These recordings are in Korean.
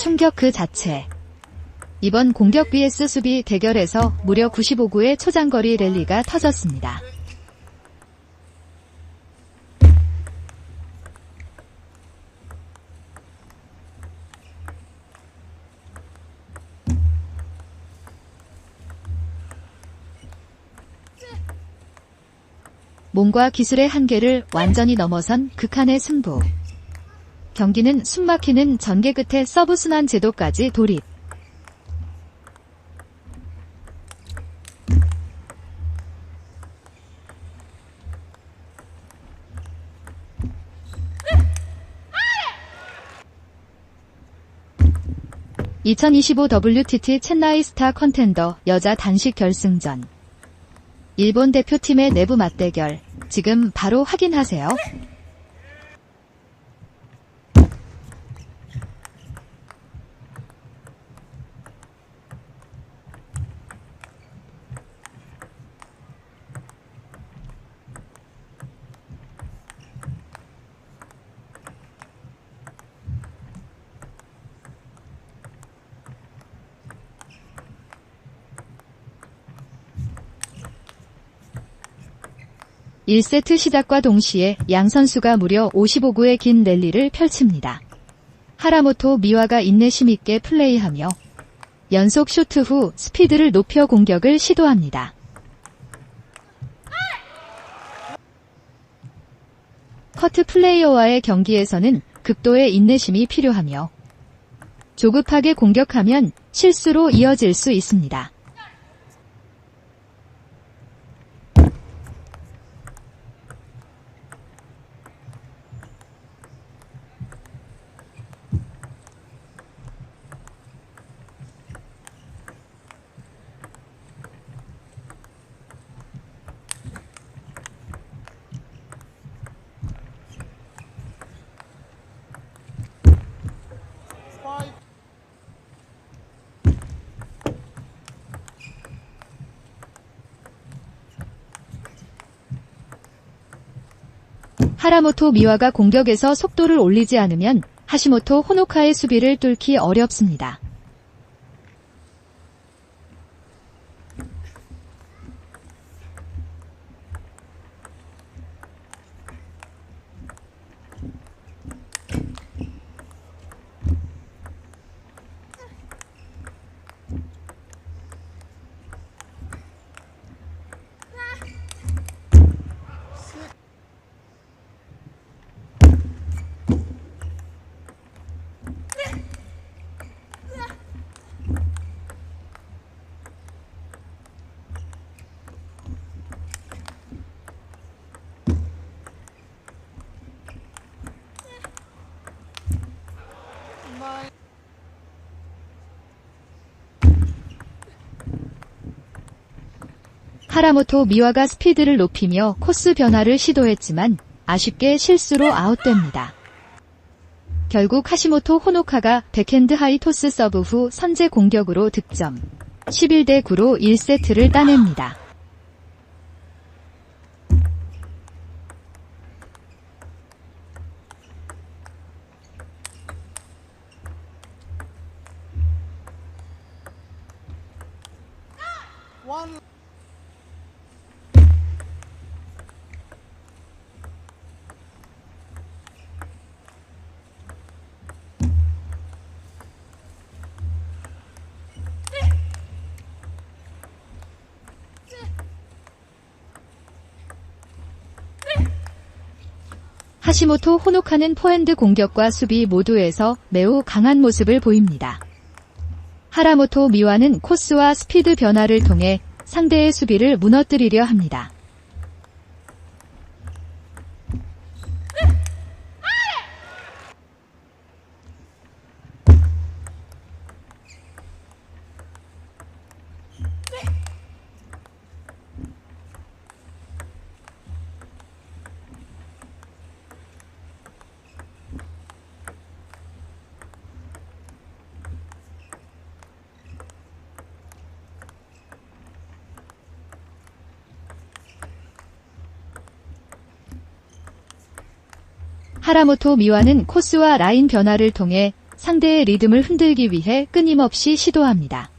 충격 그 자체. 이번 공격 vs 수비 대결에서 무려 95구의 초장거리 랠리가 터졌습니다. 몸과 기술의 한계를 완전히 넘어선 극한의 승부. 경기는 숨막히는 전개 끝에 서브 순환 제도까지 돌입. (2025) WTT 첸나이 스타 컨텐더 여자 단식 결승전 일본 대표팀의 내부 맞대결 지금 바로 확인하세요. (1세트) 시작과 동시에 양 선수가 무려 (55구의) 긴 랠리를 펼칩니다. 하라모토 미와가 인내심 있게 플레이하며 연속 쇼트 후 스피드를 높여 공격을 시도합니다. 커트 플레이어와의 경기에서는 극도의 인내심이 필요하며 조급하게 공격하면 실수로 이어질 수 있습니다. 하라모토 미와가 공격에서 속도를 올리지 않으면 하시모토 호노카의 수비를 뚫기 어렵습니다. 하라모토 미와가 스피드를 높이며 코스 변화를 시도했지만 아쉽게 실수로 아웃됩니다. 결국 하시모토 호노카가 백핸드 하이 토스 서브 후 선제 공격으로 득점. 11대 9로 1세트를 따냅니다. 하시모토 호노카는 포핸드 공격과 수비 모두에서 매우 강한 모습을 보입니다. 하라모토 미와는 코스와 스피드 변화를 통해 상대의 수비를 무너뜨리려 합니다. 하라모토 미와는 코스와 라인 변화를 통해 상대의 리듬을 흔들기 위해 끊임없이 시도합니다.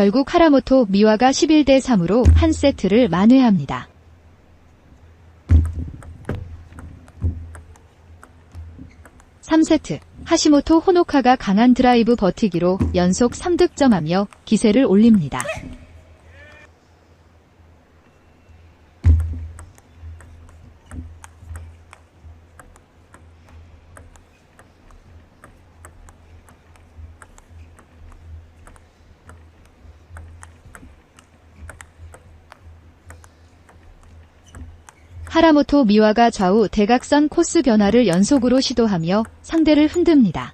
결국 하라모토 미와가 11대 3으로 한 세트를 만회합니다. 삼세트 하시모토 호노카가 강한 드라이브 버티기로 연속 3득점하며 기세를 올립니다. 하라모토 미와가 좌우 대각선 코스 변화를 연속으로 시도하며 상대를 흔듭니다.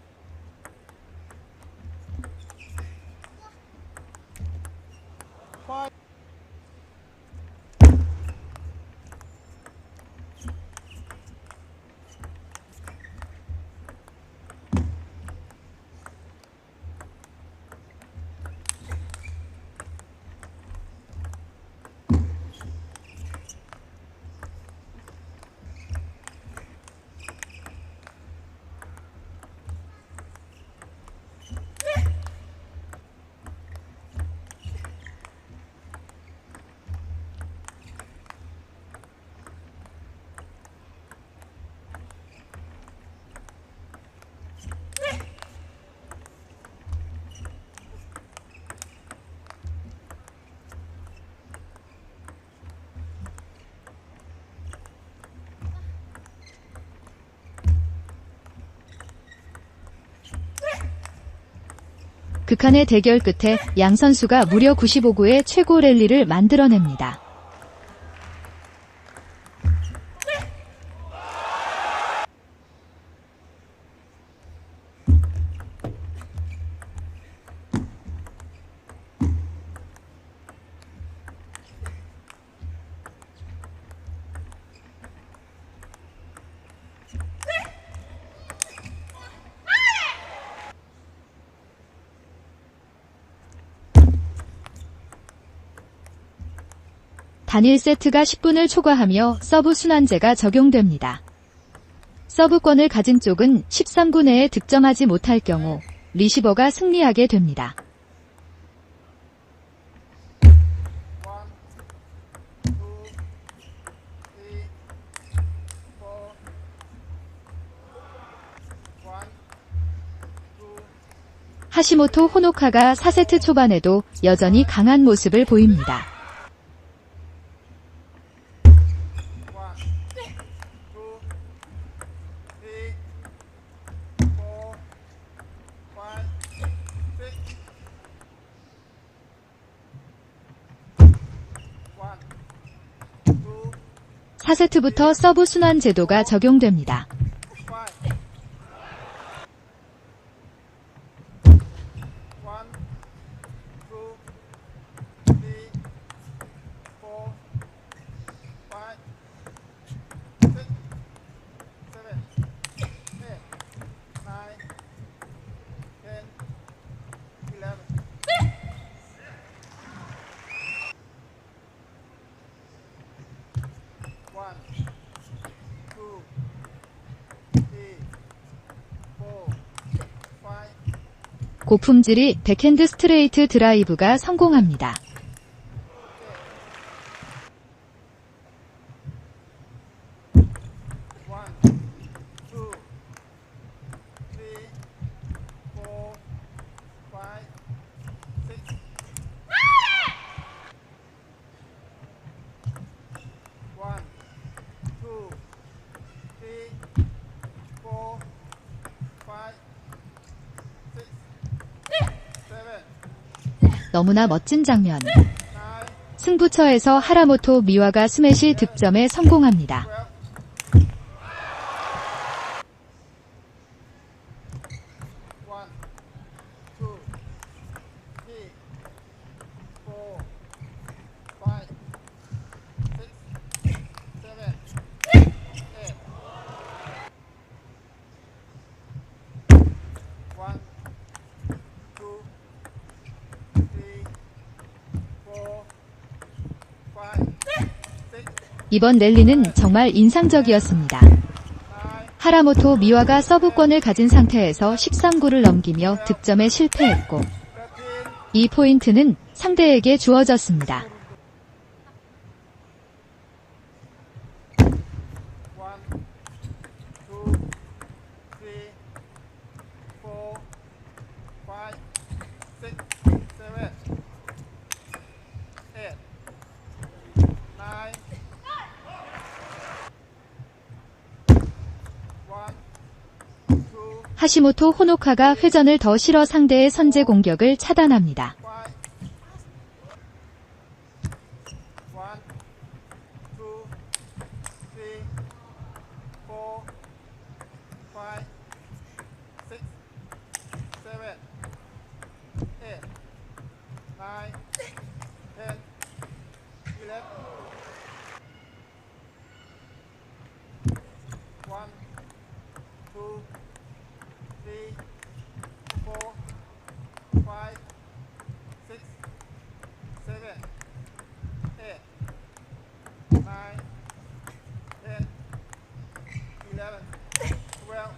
극한의 대결 끝에 양 선수가 무려 95구의 최고 랠리를 만들어냅니다. 단일 세트가 10분을 초과하며 서브 순환제가 적용됩니다. 서브권을 가진 쪽은 13구 내에 득점하지 못할 경우 리시버가 승리하게 됩니다. 하시모토 호노카가 4세트 초반에도 여전히 강한 모습을 보입니다. 4세트부터 서브 순환 제도가 적용됩니다. five, one, two, three, four, five, six, seven, eight, nine, ten, eleven. One, two, three, four, five, 고품질이 백핸드 스트레이트 드라이브가 성공합니다. one, two, three, four, five, six. One, two, three, four, five, six, seven, 너무나 멋진 장면. 승부처에서 하라모토 미와가 스매시 득점에 성공합니다. 이번 랠리는 정말 인상적이었습니다. 하라모토 미와가 서브권을 가진 상태에서 13구를 넘기며 득점에 실패했고 이 포인트는 상대에게 주어졌습니다. One, two, three, four, five, six, seven, eight, nine. One, two, 하시모토 호노카가 회전을 더 실어 상대의 선제 공격을 차단합니다. five. One, two, three, four, five, six, seven, eight, nine, ten, eleven. One, two, three, four, five, six, seven, eight, nine, ten, eleven, twelve.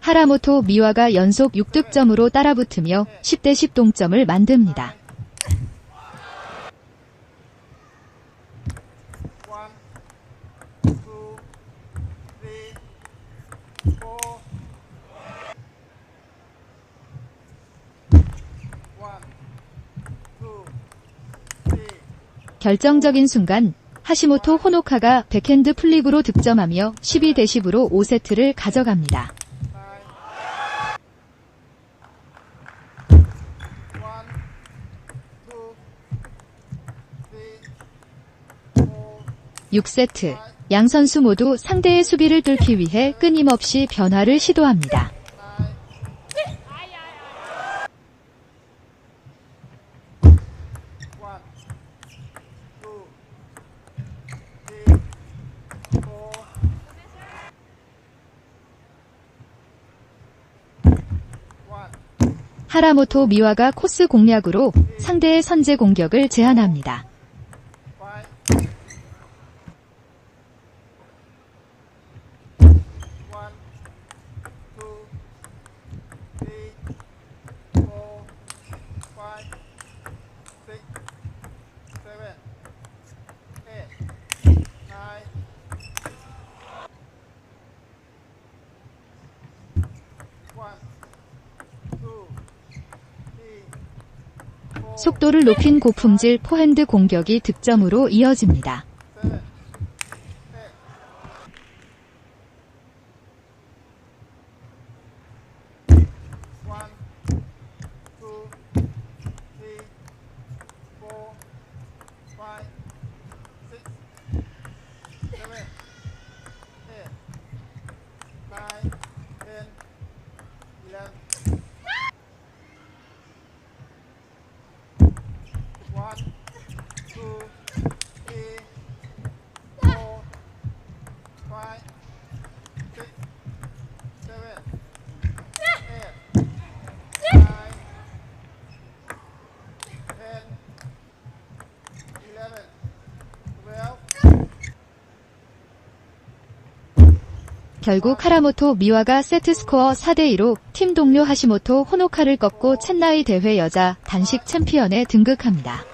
하라모토 미와가 연속 6득점으로 따라붙으며 10대 10 동점을 만듭니다. one, two, three, four. One, two, three. 결정적인 순간 하시모토 호노카가 백핸드 플립으로 득점하며 12대 10으로 5세트를 가져갑니다. One, two, three, four, 6세트. 양 선수 모두 상대의 수비를 뚫기 위해 끊임없이 변화를 시도합니다. one, two, three, four. One, 하라모토 미와가 코스 공략으로 상대의 선제 공격을 제한합니다. five. One, two, three, four, five, six, seven, eight, nine. One, two, three, four, 속도를 높인 고품질 포핸드 공격이 득점으로 이어집니다. seven, eight. One, two, three, four, five, six, seven, eight, nine, ten, eleven. One, two, three, four, five, six, seven, eight, nine, ten, eleven, twelve. 결국 하라모토 미와가 세트 스코어 4대2로 팀 동료 하시모토 호노카를 꺾고 첸나이 대회 여자 단식 챔피언에 등극합니다.